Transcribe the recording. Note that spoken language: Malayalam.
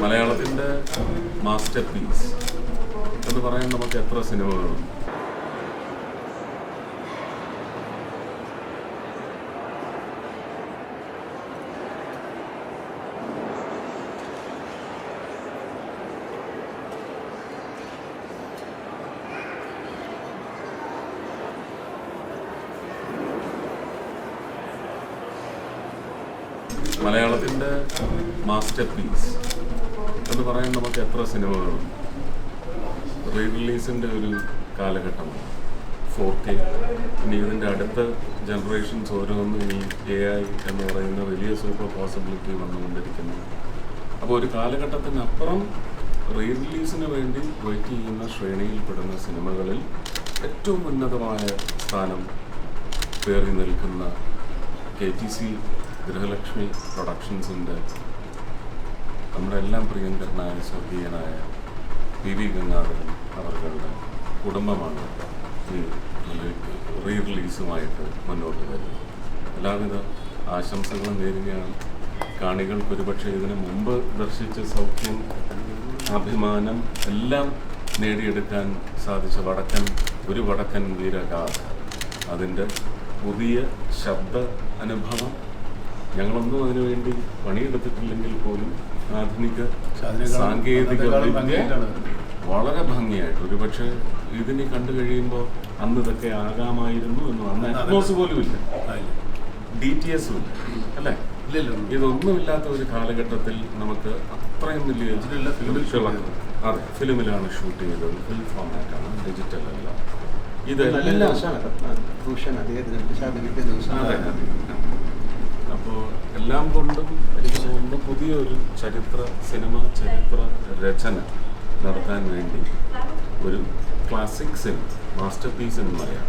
മലയാളത്തിന്റെ മാസ്റ്റർ പീസ് എന്ന് പറയാൻ നമുക്ക് എത്ര സിനിമകളുണ്ട്? മലയാളത്തിന്റെ മാസ്റ്റർ പീസ് എന്ന് പറയാൻ നമുക്ക് എത്ര സിനിമകളുണ്ട്? റീ റിലീസിന്റെ ഒരു കാലഘട്ടമാണ് ഫോർ കെ ഇനി ഇതിന്റെ അടുത്ത ജനറേഷൻസ് ഓരോന്നും ഈ എ ഐ എന്ന് പറയുന്ന വലിയ സൂപ്പർ പോസിബിലിറ്റി വന്നുകൊണ്ടിരിക്കുന്നു. അപ്പോൾ ഒരു കാലഘട്ടത്തിനപ്പുറം റീ റിലീസിന് വേണ്ടി വെയിറ്റ് ചെയ്യുന്ന ശ്രേണിയിൽപ്പെടുന്ന സിനിമകളിൽ ഏറ്റവും ഉന്നതമായ സ്ഥാനം കയറി നിൽക്കുന്ന കെ ടി സി ഗൃഹലക്ഷ്മി പ്രൊഡക്ഷൻസിന്റെ നമ്മുടെ എല്ലാം പ്രിയങ്കരനായ സ്വർഗീയനായ പി വി ഗംഗാധരൻ അവരുടെ കുടുംബമാണ് ഈ റീ റിലീസുമായിട്ട് മുന്നോട്ട് വരുന്നത്. എല്ലാവിധ ആശംസകളും നേരുകയാണ്. കാണികൾക്ക് ഒരുപക്ഷെ ഇതിനു മുമ്പ് ദർശിച്ച സൗഖ്യം അഭിമാനം എല്ലാം നേടിയെടുക്കാൻ സാധിച്ച വടക്കൻ ഒരു വടക്കൻ വീരഗാഥ. അതിന്റെ പുതിയ ശബ്ദ അനുഭവം ഞങ്ങളൊന്നും അതിനുവേണ്ടി പണിയെടുത്തിട്ടില്ലെങ്കിൽ പോലും ആധുനിക സാങ്കേതിക വിദ്യ വളരെ ഭംഗിയായിട്ട്. ഒരു പക്ഷെ ഇതിനെ കണ്ടു കഴിയുമ്പോൾ അന്ന് ഇതൊക്കെ ആകാമായിരുന്നു എന്ന് പറഞ്ഞാൽ അറ്റ്മോസ് പോലും ഇല്ല. ഡി ടി എസും ഇല്ല. അല്ലേ? ഇതൊന്നുമില്ലാത്ത ഒരു കാലഘട്ടത്തിൽ നമുക്ക് അത്രയും വലിയ തിളക്കം. അതെ. ഫിലിമിലാണ് ഷൂട്ട് ചെയ്തത്. ഫിലിം ഫോർമാറ്റാണ് ഡിജിറ്റൽ അല്ല. ഇത് ഇതെല്ലാം അപ്പോൾ എല്ലാം കൊണ്ടും എനിക്ക് തോന്നുന്നു പുതിയൊരു ചരിത്ര സിനിമ ചരിത്ര രചന നടത്താൻ വേണ്ടി ഒരു ക്ലാസിക് സിനിമ മാസ്റ്റർ പീസ് എന്ന് പറയാം.